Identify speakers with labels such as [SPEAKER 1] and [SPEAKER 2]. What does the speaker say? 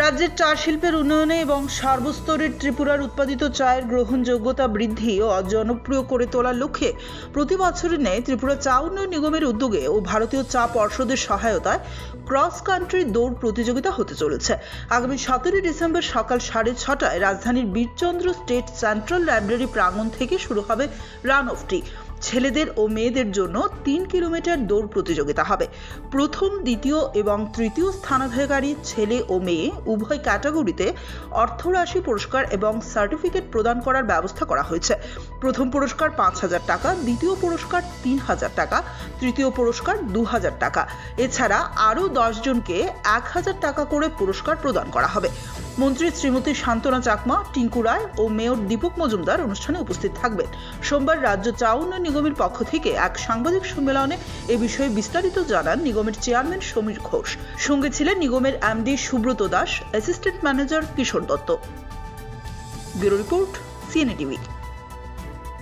[SPEAKER 1] রাজ্যের চা শিল্পের উন্নয়নে এবং সর্বস্তরের ত্রিপুরার উৎপাদিত চায়ের গ্রহণযোগ্যতা বৃদ্ধি ও জনপ্রিয় করে তোলার লক্ষ্যে প্রতি বছরের ন্যায় ত্রিপুরা চা উন্নয়ন নিগমের উদ্যোগে ও ভারতীয় চা পর্ষদের সহায়তায় ক্রস কান্ট্রি দৌড় প্রতিযোগিতা হতে চলেছে। আগামী সতেরোই ডিসেম্বর সকাল সাড়ে ছটায় রাজধানীর বীরচন্দ্র স্টেট সেন্ট্রাল লাইব্রেরি প্রাঙ্গণ থেকে শুরু হবে রান অফটি ছেলেদের ও মেয়েদের জন্য তিন কিলোমিটার দৌড় প্রতিযোগিতা হবে। প্রথম, দ্বিতীয় এবং তৃতীয় স্থানাধিকারী ছেলে ও মেয়ে উভয় ক্যাটাগরিতে অর্থরাশি পুরস্কার এবং সার্টিফিকেট প্রদান করার ব্যবস্থা করা হয়েছে। প্রথম পুরস্কার পাঁচ হাজার টাকা, দ্বিতীয় পুরস্কার তিন হাজার টাকা, তৃতীয় পুরস্কার দু হাজার টাকা। এছাড়া আরও জনকে এক হাজার টাকা করে পুরস্কার প্রদান করা হবে। মন্ত্রী শ্রীমতী শান্তনা চাকমা, টিঙ্কু রায় ও মেয়র দীপক মজুমদার অনুষ্ঠানে উপস্থিত থাকবেন। সোমবার রাজ্য চা উন্নয়ন নিগমের পক্ষ থেকে এক সাংবাদিক সম্মেলনে এ বিষয়ে বিস্তারিত জানান নিগমের চেয়ারম্যান সমীর ঘোষ। সঙ্গে ছিলেন নিগমের MD Subrata Das, assistant manager Kishore Dutta. Bureau report, CNA TV.